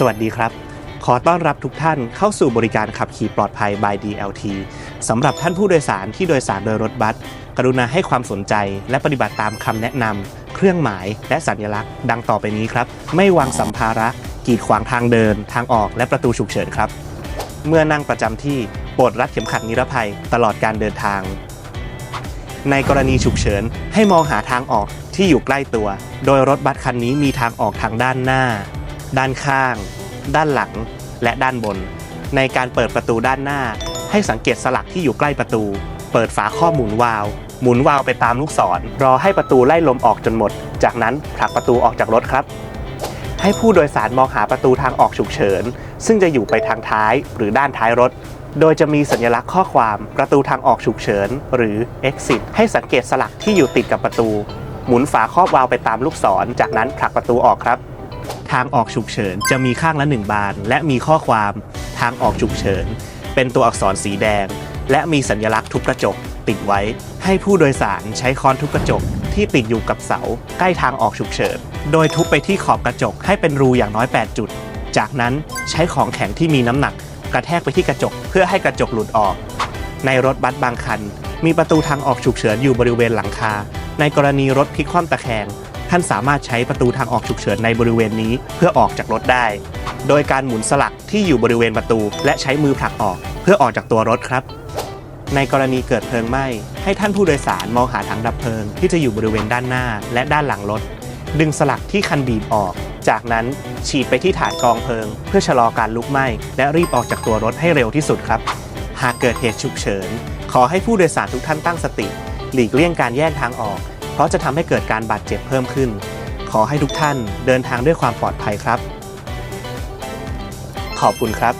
สวัสดีครับ ขอต้อนรับทุกท่านเข้าสู่บริการขับขี่ปลอดภัย by DLT สำหรับท่านผู้โดยสารที่โดยสารโดยรถบัส กรุณาให้ความสนใจและปฏิบัติตามคำแนะนำเครื่องหมายและสัญลักษณ์ ดังต่อไปนี้ครับ ไม่วางสัมภาระ กีดขวางทางเดิน ทางออกและประตูฉุกเฉินครับ เมื่อนั่งประจำที่โปรดรัดเข็มขัดนิรภัยตลอดการเดินทาง ในกรณีฉุกเฉินให้มองหาทางออกที่อยู่ใกล้ตัว โดยรถบัสคันนี้มีทางออกทางด้านหน้า ด้านข้าง ด้านหลัง และด้านบน ในการเปิดประตูด้านหน้า ให้สังเกตสลักที่อยู่ใกล้ประตู เปิดฝาข้อหมุนวาล์วหมุนวาล์วไปตามลูกศร รอให้ประตูไล่ลมออกจนหมด จากนั้นผลักประตูออกจากรถครับ ให้ผู้โดยสารมองหาประตูทางออกฉุกเฉิน ซึ่งจะอยู่ไปทางท้ายหรือด้านท้ายรถ โดยจะมีสัญลักษณ์ข้อความประตูทางออกฉุกเฉิน หรือ exit ให้สังเกตสลักที่อยู่ติดกับประตู หมุนฝาครอบวาล์วไปตามลูกศร จากนั้นผลักประตูออกครับ ทางออกฉุกเฉิน จะมีข้างละหนึ่งบาน และมีข้อความทางออกฉุกเฉิน เป็นตัวอักษรสีแดง และมีสัญลักษณ์ทุบกระจกติดไว้ ให้ผู้โดยสารใช้ค้อนทุบกระจกที่ติดอยู่กับเสาใกล้ทางออกฉุกเฉิน โดยทุบไปที่ขอบกระจกให้เป็นรูอย่างน้อย 8 จุด จากนั้นใช้ของแข็งที่มีน้ำหนัก กระแทกไปที่กระจกเพื่อให้กระจกหลุดออก ในรถบัสบางคัน มีประตูทางออกฉุกเฉินอยู่บริเวณหลังคา ในกรณีรถพลิกคว่ำตะแคง ท่านสามารถใช้ประตูทางออกฉุกเฉินในบริเวณนี้เพื่อออกจากรถได้ โดยการหมุนสลักที่อยู่บริเวณประตู และใช้มือผลักออกเพื่อออกจากตัวรถครับ ในกรณีเกิดเพลิงไหม้ให้ท่านผู้โดยสารมองหาถังดับเพลิงที่จะอยู่บริเวณด้านหน้าและด้านหลังรถ ดึงสลักที่คันบีบออก จากนั้นฉีดไปที่ฐานกองเพลิง เพื่อชะลอการลุกไหม้และรีบออกจากตัวรถให้เร็วที่สุดครับ หากเกิดเหตุฉุกเฉิน ขอให้ผู้โดยสารทุกท่านตั้งสติ หลีกเลี่ยงการแยกทางออก เพราะจะทำให้เกิดการบาดเจ็บเพิ่มขึ้น ขอให้ทุกท่านเดินทางด้วยความปลอดภัยครับ ขอบคุณครับ